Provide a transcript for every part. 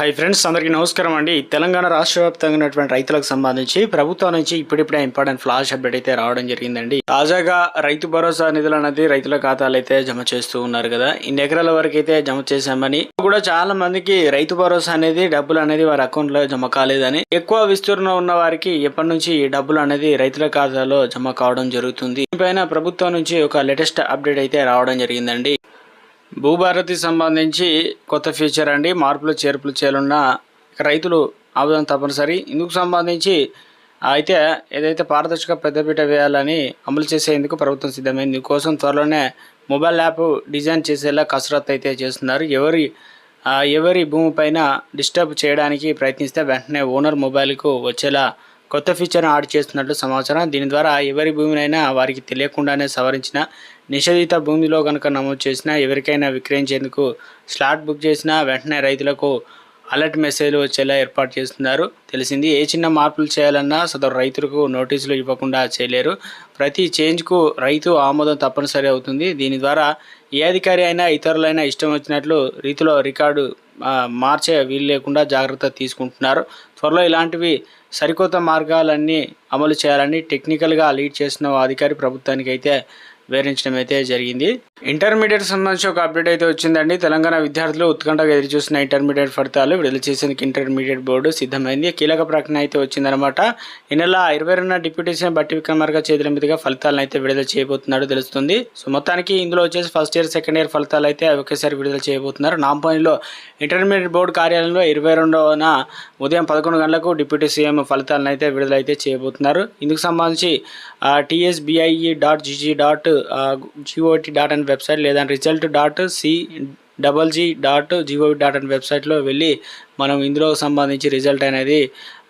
Hi friends అందరికీ నమస్కారం అండి. తెలంగాణ రాష్ట్ర వ్యాప్తంగా ఉన్నటువంటి రైతులకు సంబంధించి ప్రభుత్వం నుంచి ఇప్పుడిప్పుడే ఇంపార్టెంట్ ఫ్లాష్ అప్డేట్ అయితే రావడం జరిగిందండి. తాజాగా రైతు భరోసా నిధులు అనేది రైతుల ఖాతాలు అయితే జమ చేస్తూ ఉన్నారు కదా. ఇన్ని ఎకరాల వరకు అయితే జమ చేశామని కూడా చాలా మందికి రైతు భరోసా అనేది డబ్బులు అనేది వారి అకౌంట్లో జమ కాలేదని ఎక్కువ విస్తీర్ణం ఉన్న వారికి ఎప్పటి నుంచి ఈ డబ్బులు అనేది రైతుల ఖాతాలో జమ కావడం జరుగుతుంది. దీనిపైన ప్రభుత్వం నుంచి ఒక లేటెస్ట్ అప్డేట్ అయితే రావడం జరిగిందండి. భూభారతి సంబంధించి కొత్త ఫీచర్ అండి. మార్పులు చేర్పులు చేయాలన్న రైతులు ఆవేదన తప్పనిసరి. ఇందుకు సంబంధించి అయితే ఏదైతే పారదర్శక పెద్దపీట వేయాలని అమలు చేసేందుకు ప్రభుత్వం సిద్ధమైంది. ఇందుకోసం త్వరలోనే మొబైల్ యాప్ డిజైన్ చేసేలా కసరత్తు అయితే చేస్తున్నారు. ఎవరి ఎవరి భూమి పైన డిస్టర్బ్ చేయడానికి ప్రయత్నిస్తే వెంటనే ఓనర్ మొబైల్కు వచ్చేలా కొత్త ఫీచర్ను యాడ్ చేస్తున్నట్లు సమాచారం. దీని ద్వారా ఎవరి భూమినైనా వారికి తెలియకుండానే సవరించిన నిషేధిత భూమిలో కనుక నమోదు చేసినా ఎవరికైనా విక్రయించేందుకు స్లాట్ బుక్ చేసినా వెంటనే రైతులకు అలర్ట్ మెసేజ్లు వచ్చేలా ఏర్పాటు చేస్తున్నారు. తెలిసింది ఏ చిన్న మార్పులు చేయాలన్నా సదరు రైతులకు నోటీసులు ఇవ్వకుండా చేయలేరు. ప్రతి చేంజ్కు రైతు ఆమోదం తప్పనిసరి అవుతుంది. దీని ద్వారా ఏ అధికారి అయినా ఇతరులైనా ఇష్టం వచ్చినట్లు రీతిలో రికార్డు మార్చే వీలు లేకుండా జాగ్రత్త తీసుకుంటున్నారు. త్వరలో ఇలాంటివి సరికొత్త మార్గాలన్నీ అమలు చేయాలని టెక్నికల్గా లీడ్ చేసిన ఓ అధికారి ప్రభుత్వానికి అయితే వివరించడం అయితే జరిగింది. ఇంటర్మీడియట్ సంబంధించి ఒక అప్డేట్ అయితే వచ్చిందండి. తెలంగాణ విద్యార్థులు ఉత్కంఠగా ఎదురుచూసిన ఇంటర్మీడియట్ ఫలితాలు విడుదల చేసేందుకు ఇంటర్మీడియట్ బోర్డు సిద్ధమైంది. కీలక ప్రకటన అయితే వచ్చిందనమాట ఈ నెల ఇరవై రెండున డిప్యూటీ సీఎం బట్టి విక్రమార్క చేతుల మీదుగా ఫలితాలను అయితే విడుదల చేయబోతున్నాడు తెలుస్తుంది. సో మొత్తానికి ఇందులో వచ్చేసి ఫస్ట్ ఇయర్ సెకండ్ ఇయర్ ఫలితాలు అయితే ఒకేసారి విడుదల చేయబోతున్నారు. నాంపల్లిలో ఇంటర్మీడియట్ బోర్డు కార్యాలయంలో ఇరవై రెండవన ఉదయం పదకొండు గంటలకు డిప్యూటీ సీఎం ఫలితాలను అయితే విడుదల అయితే చేయబోతున్నారు. ఇందుకు సంబంధించి TSBIE dot GG dot GOT dot website లేదా result dot C double G dot GOV dot అనే వెబ్సైట్లో వెళ్ళి మనం ఇందులో సంబంధించి రిజల్ట్ అనేది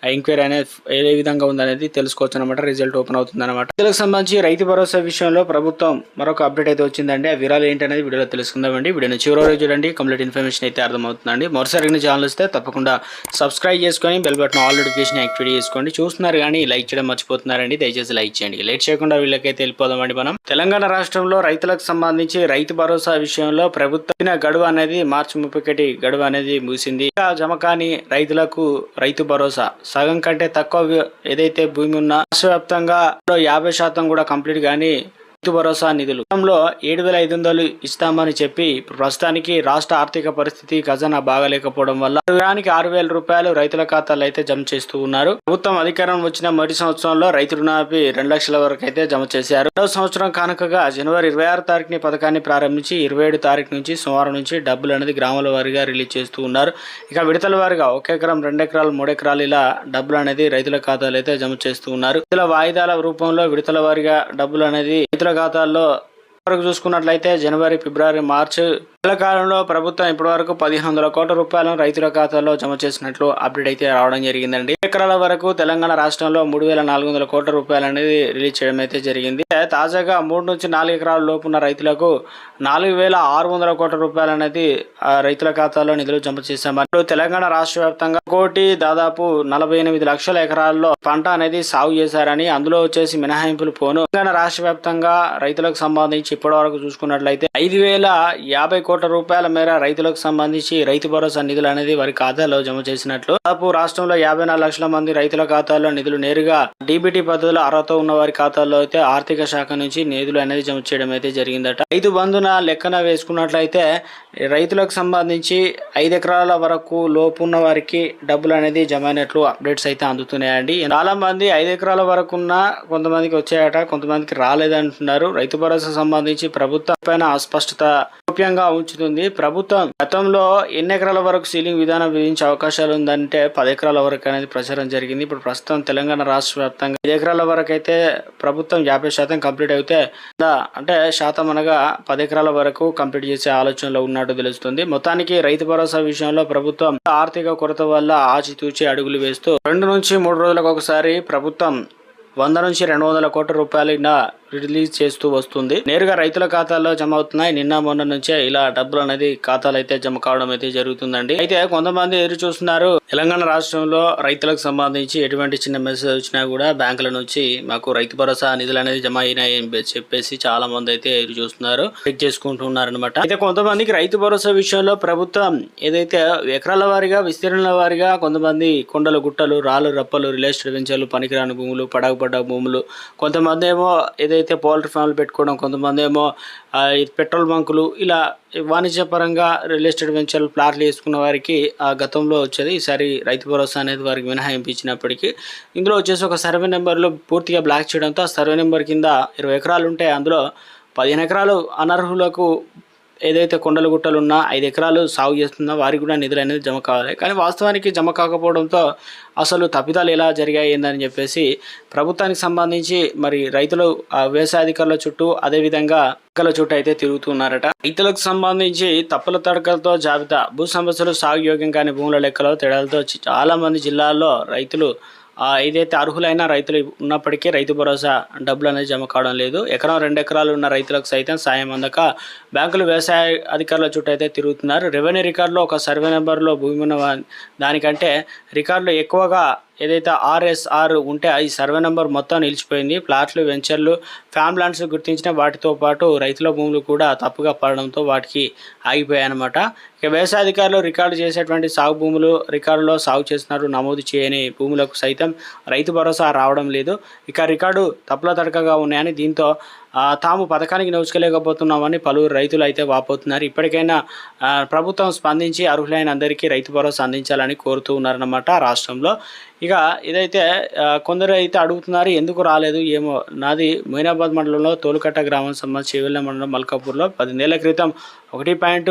ఎంక్వైరీ అనేది ఏ విధంగా ఉందనేది తెలుసుకోవచ్చు అనమాట రిజల్ట్ ఓపెన్ అవుతుంది అనమాట ఇందుకు సంబంధించి రైతు భరోసా విషయంలో ప్రభుత్వం మరొక అప్డేట్ అయితే వచ్చిందండి. ఆ వివరాలు ఏంటనేది వీడియోలో తెలుసుకుందామండి వీడియోని చివరి రోజు చూడండి. కంప్లీట్ ఇన్ఫర్మేషన్ అయితే అర్థమవుతుందండి. మరోసారి ఛానల్ వస్తే తప్పకుండా సబ్స్క్రైబ్ చేసుకొని bell button all notification activate చేసుకోండి. చూస్తున్నారు కానీ లైక్ చేయడం మర్చిపోతున్నారండి. దయచేసి లైక్ చేయండి. లేట్ చేయకుండా వీళ్ళకైతే వెళ్ళిపోదామండి మనం. తెలంగాణ రాష్ట్రంలో రైతులకు సంబంధించి రైతు భరోసా విషయంలో ప్రభుత్వం గడువు అనేది మార్చి ముప్పై గడువు అనేది ముగిసింది. ఇంకా జమ కాని రైతులకు రైతు భరోసా సగం కంటే తక్కువ ఏదైతే భూమి ఉన్నా రాష్ట్ర వ్యాప్తంగా యాభై శాతం కూడా కంప్లీట్ కానీ రైతు భరోసా నిధులు. గతంలో ఏడు వేల ఐదు వందలు ఇస్తామని చెప్పి ప్రస్తుతానికి రాష్ట్ర ఆర్థిక పరిస్థితి ఖజానా బాగలేకపోవడం వల్ల ఎకరానికి ఆరు వేల రూపాయలు రైతుల ఖాతాలో అయితే జమ చేస్తూ ఉన్నారు. ప్రభుత్వం అధికారం వచ్చిన మొదటి సంవత్సరంలో రైతు రుణాపి రెండు లక్షల వరకు అయితే జమ చేశారు. రెండవ సంవత్సరం కానుకగా జనవరి ఇరవై ఆరు తారీఖుని పథకాన్ని ప్రారంభించి ఇరవై ఏడు తారీఖు నుంచి సోమవారం నుంచి డబ్బులు అనేది గ్రామాల వారీగా రిలీజ్ చేస్తూ ఉన్నారు. ఇక విడతల వారిగా ఒక ఎకరం రెండు ఎకరాలు మూడు ఎకరాలు ఇలా డబ్బులు అనేది రైతుల ఖాతాలో అయితే జమ చేస్తూ ఉన్నారు. విడుదల వాయిదాల రూపంలో విడతల వారిగా డబ్బులు అనేది రైతుల ఖాతాల్లో వరకు చూసుకున్నట్లయితే జనవరి ఫిబ్రవరి మార్చి నెల కాలంలో ప్రభుత్వం ఇప్పటి వరకు పదిహేను వందల కోట్ల రూపాయలను రైతుల ఖాతాలో జమ చేసినట్లు అప్డేట్ అయితే రావడం జరిగిందండి. ఎకరాల వరకు తెలంగాణ రాష్ట్రంలో మూడు వేల నాలుగు వందల కోట్ల రూపాయలు అనేది రిలీజ్ చేయడం అయితే జరిగింది. తాజాగా మూడు నుంచి నాలుగు ఎకరాల లోపున్న రైతులకు నాలుగు వేల ఆరు వందల కోట్ల రూపాయలు అనేది రైతుల ఖాతాలో నిధులు జమ చేశామని తెలంగాణ రాష్ట్ర వ్యాప్తంగా కోటి దాదాపు నలభై ఎనిమిది లక్షల ఎకరాల్లో పంట అనేది సాగు చేశారని అందులో వచ్చేసి మినహాయింపులు పోను. తెలంగాణ రాష్ట్ర వ్యాప్తంగా రైతులకు సంబంధించి ఇప్పటి వరకు చూసుకున్నట్లయితే ఐదు వేల యాభై కోట్ల రూపాయల మేర రైతులకు సంబంధించి రైతు భరోసా నిధులు అనేది వారి ఖాతాలో జమ చేసినట్లు. దాదాపు రాష్ట్రంలో యాభై నాలుగు లక్షల మంది రైతుల ఖాతాల్లో నిధులు నేరుగా డీబీటీ పద్ధతిలో అర్హత ఉన్న వారి ఖాతాల్లో అయితే ఆర్థిక శాఖ నుంచి నిధులు అనేది జమ చేయడం అయితే జరిగిందట. రైతు బంధున లెక్కన వేసుకున్నట్లయితే రైతులకు సంబంధించి ఐదు ఎకరాల వరకు లోపు ఉన్న వారికి డబ్బులు అనేది జమ అయినట్లు అప్డేట్స్ అయితే అందుతున్నాయండి. చాలా మంది ఐదు ఎకరాల వరకు ఉన్న కొంతమందికి వచ్చాయట కొంతమందికి రాలేదంటున్నారు. రైతు భరోసా సంబంధించి ప్రభుత్వం పైన అస్పష్టత గోప్యంగా ఉంచుతుంది ప్రభుత్వం గతంలో ఎన్ని ఎకరాల వరకు సీలింగ్ విధానం విధించే అవకాశాలు ఉందంటే పది ఎకరాల వరకు అనేది ప్రచారం జరిగింది. ఇప్పుడు ప్రస్తుతం తెలంగాణ రాష్ట్ర వ్యాప్తంగా ఐదు ఎకరాల వరకు అయితే ప్రభుత్వం యాభై శాతం కంప్లీట్ అయితే అంటే శాతం అనగా పది ఎకరాల వరకు కంప్లీట్ చేసే ఆలోచనలో ఉన్నట్టు తెలుస్తుంది. మొత్తానికి రైతు భరోసా విషయంలో ప్రభుత్వం ఆర్థిక కొరత వల్ల ఆచితూచి అడుగులు వేస్తూ రెండు నుంచి మూడు రోజులకు ఒకసారి ప్రభుత్వం వంద నుంచి రెండు వందల కోట్ల రూపాయలు రిలీజ్ చేస్తూ వస్తుంది. నేరుగా రైతుల ఖాతాల్లో జమ అవుతున్నాయి. నిన్న మొన్న నుంచే ఇలా డబ్బులు అనేది ఖాతాలు అయితే జమ కావడం అయితే జరుగుతుందండి. అయితే కొంతమంది ఎదురు చూస్తున్నారు. తెలంగాణ రాష్ట్రంలో రైతులకు సంబంధించి ఎటువంటి చిన్న మెసేజ్ వచ్చినా కూడా బ్యాంకుల నుంచి మాకు రైతు భరోసా నిధులు అనేది జమ అయినాయి అని చెప్పేసి చాలా మంది అయితే ఎదురు చూస్తున్నారు. చెక్ చేసుకుంటున్నారు అనమాట అయితే కొంతమందికి రైతు భరోసా విషయంలో ప్రభుత్వం ఏదైతే ఎకరాల వారీగా విస్తీర్ణాల వారీగా కొంతమంది కొండలు గుట్టలు రాళ్ళు రప్పలు రిలేస్టెడ్ వెంచర్లు పనికిరాని భూములు పడగపడ్డ భూములు కొంతమంది ఏమో ఏదైతే పౌల్ట్రీ ఫామ్లు పెట్టుకోవడం కొంతమంది ఏమో పెట్రోల్ బంకులు ఇలా వాణిజ్యపరంగా రియల్ ఎస్టేట్ వెంచర్లు ప్లాట్లు వేసుకున్న వారికి ఆ గతంలో వచ్చేది ఈసారి రైతు భరోసా అనేది వారికి మినహాయింపు ఇచ్చినప్పటికీ ఇందులో వచ్చేసి ఒక సర్వే నెంబర్లు పూర్తిగా బ్లాక్ చేయడంతో ఆ సర్వే నెంబర్ కింద ఇరవై ఎకరాలు ఉంటే అందులో పదిహేను ఎకరాలు అనర్హులకు ఏదైతే కొండలు గుట్టలు ఉన్నా ఐదు ఎకరాలు సాగు చేస్తున్నా వారికి కూడా నిధులు అనేది జమ కావాలి. కానీ వాస్తవానికి జమ కాకపోవడంతో అసలు తప్పిదాలు ఎలా జరిగాయి ఏందని చెప్పేసి ప్రభుత్వానికి సంబంధించి మరి రైతులు వ్యవసాయ అధికారుల చుట్టూ అదేవిధంగా అధికారుల చుట్టూ అయితే తిరుగుతున్నారట రైతులకు సంబంధించి తప్పుల తడకలతో జాబితా భూ సమస్యలు సాగు యోగ్యం కాని భూముల లెక్కలో తేడాలతో చాలామంది చాలా మంది జిల్లాల్లో రైతులు ఏదైతే అర్హులైన రైతులు ఉన్నప్పటికీ రైతు భరోసా డబ్బులు అనేది జమ కావడం లేదు. ఎకరం రెండు ఎకరాలు ఉన్న రైతులకు సైతం సాయం అందక బ్యాంకులు వ్యవసాయ అధికారుల చుట్టూ అయితే తిరుగుతున్నారు. రెవెన్యూ రికార్డులో ఒక సర్వే నెంబర్లో భూమి ఉన్న దానికంటే రికార్డులు ఎక్కువగా ఏదైతే ఆర్ఎస్ఆర్ ఉంటే ఈ సర్వే నెంబర్ మొత్తం నిలిచిపోయింది. ప్లాట్లు వెంచర్లు ఫ్యామ్ ల్యాండ్స్ గుర్తించిన వాటితో పాటు రైతుల భూములు కూడా తప్పుగా పడడంతో వాటికి ఆగిపోయాయి అనమాట ఇక వ్యవసాయ అధికారులు రికార్డు చేసేటువంటి సాగు భూములు రికార్డులో సాగు చేస్తున్నారు. నమోదు చేయని భూములకు సైతం రైతు భరోసా రావడం లేదు. ఇక రికార్డు తప్పుల తడకగా ఉన్నాయని దీంతో తాము పథకానికి నోచుకోలేకపోతున్నామని పలువురు రైతులు అయితే వాపోతున్నారు. ఇప్పటికైనా ప్రభుత్వం స్పందించి అర్హులైన అందరికీ రైతు భరోసా అందించాలని కోరుతూ ఉన్నారన్నమాట రాష్ట్రంలో. ఇక ఇదైతే కొందరు అయితే అడుగుతున్నారు ఎందుకు రాలేదు? ఏమో? నాది మొయినాబాద్ మండలంలో తోలుకట్ట గ్రామం సంబంధించి చేవెళ్ళ మండలం మల్కాపూర్లో. పదిహేనేళ్ళ క్రితం ఒకటి పాయింట్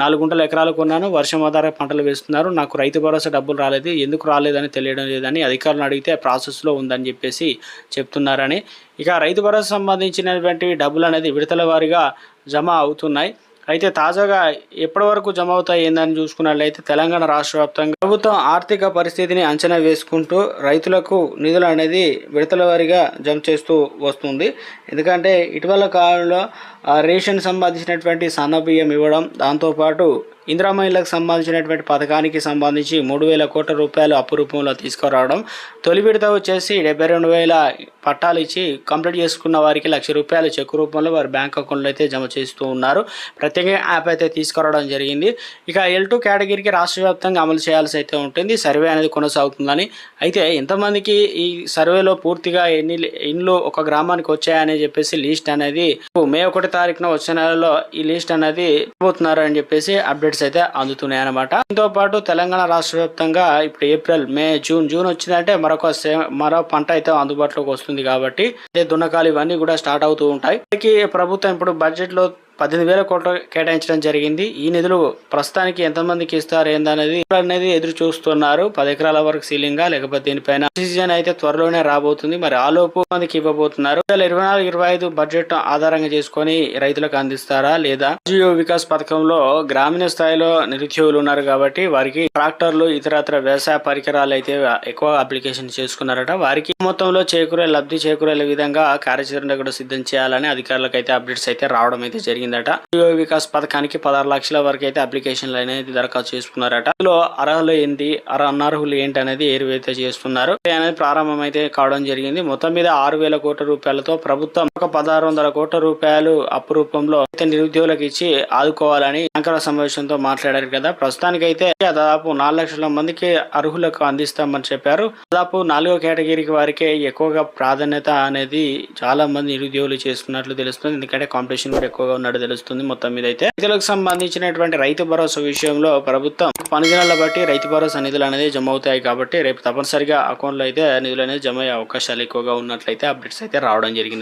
నాలుగు గుంటల ఎకరాలు కొన్నాను. వర్షం ఆధార పంటలు వేస్తున్నారు. నాకు రైతు భరోసా డబ్బులు రాలేదు. ఎందుకు రాలేదని తెలియడం లేదని అధికారులను అడిగితే ప్రాసెస్లో ఉందని చెప్పేసి చెప్తున్నారని. ఇక రైతు భరోసా సంబంధించినటువంటి డబ్బులు అనేది విడతల వారీగా జమ అవుతున్నాయి. అయితే తాజాగా ఎప్పటి వరకు జమ అవుతాయి ఏందని చూసుకున్నట్లయితే తెలంగాణ రాష్ట్ర వ్యాప్తంగా ప్రభుత్వం ఆర్థిక పరిస్థితిని అంచనా వేసుకుంటూ రైతులకు నిధులు అనేది విడతల వారీగా జమ చేస్తూ వస్తుంది. ఎందుకంటే ఇటీవల కాలంలో రేషన్ సంబంధించినటువంటి సన్న బియ్యం ఇవ్వడం దాంతోపాటు ఇందిరా మహిళలకు సంబంధించినటువంటి పథకానికి సంబంధించి మూడు వేల కోట్ల రూపాయలు అప్పు రూపంలో తీసుకురావడం తొలి విడత వచ్చేసి డెబ్బై రెండు వేల పట్టాలు ఇచ్చి కంప్లీట్ చేసుకున్న వారికి లక్ష రూపాయలు చెక్ రూపంలో వారి బ్యాంక్ అకౌంట్లో అయితే జమ చేస్తూ ఉన్నారు. ప్రత్యేక యాప్ అయితే తీసుకురావడం జరిగింది. ఇక ఎల్ టూ కేటగిరీకి రాష్ట్ర వ్యాప్తంగా అమలు చేయాల్సి అయితే ఉంటుంది. సర్వే అనేది కొనసాగుతుందని. అయితే ఎంతమందికి ఈ సర్వేలో పూర్తిగా ఎన్ని ఇండ్లు ఒక గ్రామానికి వచ్చాయని చెప్పేసి లిస్ట్ అనేది మే ఒకటి తారీఖున వచ్చే నెలలో ఈ లిస్ట్ అనేది పోతున్నారు అని చెప్పేసి అప్డేట్స్ అయితే అందుతున్నాయి అనమాట దీంతో పాటు తెలంగాణ రాష్ట్ర వ్యాప్తంగా ఇప్పుడు ఏప్రిల్ మే జూన్ జూన్ వచ్చిందంటే మరొక సే- మరో పంట అయితే అందుబాటులోకి వస్తుంది కాబట్టి అదే దున్నకాలు ఇవన్నీ కూడా స్టార్ట్ అవుతూ ఉంటాయి. ప్రభుత్వం ఇప్పుడు బడ్జెట్లో పద్దెనిమిది వేల కోట్లు కేటాయించడం జరిగింది. ఈ నిధులు ప్రస్తుతానికి ఎంతమందికి ఇస్తారు ఏందనేది అనేది ఎదురు చూస్తున్నారు. పది ఎకరాల వరకు సీలింగా లేకపోతే దీనిపైన డిసిజన్ అయితే త్వరలోనే రాబోతుంది. మరి ఆలోపు మందికి ఇవ్వబోతున్నారు. ఇరవై నాలుగు ఇరవై ఐదు బడ్జెట్ ఆధారంగా చేసుకొని రైతులకు అందిస్తారా లేదా? జియో వికాస్ పథకంలో గ్రామీణ స్థాయిలో నిరుద్యోగులు ఉన్నారు కాబట్టి వారికి ట్రాక్టర్లు ఇతరత్ర వ్యవసాయ పరికరాలు అయితే ఎక్కువ అప్లికేషన్ చేసుకున్నారట. వారికి మొత్తంలో చేకూరే లబ్ధి చేకూరే విధంగా కార్యాచరణ కూడా సిద్ధం చేయాలని అధికారులకు అయితే అప్డేట్స్ అయితే రావడం అయితే జరిగింది. జరిగిందట. ఉద్యోగ వికాస్ పథకానికి పదహారు లక్షల వరకు అయితే అప్లికేషన్లు అనేది దరఖాస్తు చేసుకున్నారట. ఇందులో అర్హులు ఏంటి? అర అనర్హులు ఏంటి అనేది ఏరువైతే చేస్తున్నారు అనేది ప్రారంభం అయితే కావడం జరిగింది. మొత్తం మీద ఆరు వేల కోట్ల రూపాయలతో ప్రభుత్వం ఒక పదహారు వందల కోట్ల రూపాయలు అప్పు రూపంలో అయితే నిరుద్యోగులకు ఇచ్చి ఆదుకోవాలని శంకర సమావేశంతో మాట్లాడారు కదా. ప్రస్తుతానికైతే దాదాపు నాలుగు లక్షల మందికి అర్హులకు అందిస్తామని చెప్పారు. దాదాపు నాలుగో కేటగిరీకి వారికే ఎక్కువగా ప్రాధాన్యత అనేది చాలా మంది నిరుద్యోగులు చేసుకున్నట్లు తెలుస్తుంది. ఎందుకంటే కాంపిటీషన్ కూడా ఎక్కువగా ఉన్నాడు ఉన్నట్టు తెలుస్తుంది మొత్తం మీద అయితే. రైతులకు సంబంధించినటువంటి రైతు భరోసా విషయంలో ప్రభుత్వం పనిదినాల బట్టి రైతు భరోసా నిధులు అనేది జమ అవుతాయి కాబట్టి రేపు తప్పనిసరిగా అకౌంట్లో అయితే నిధులు అనేది జమ అయ్యే అవకాశాలు ఎక్కువగా ఉన్నట్లయితే అప్డేట్స్ అయితే రావడం జరిగింది.